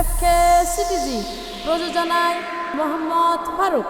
F কে CTG প্রযোজনায় মোহাম্মদ ফারুক।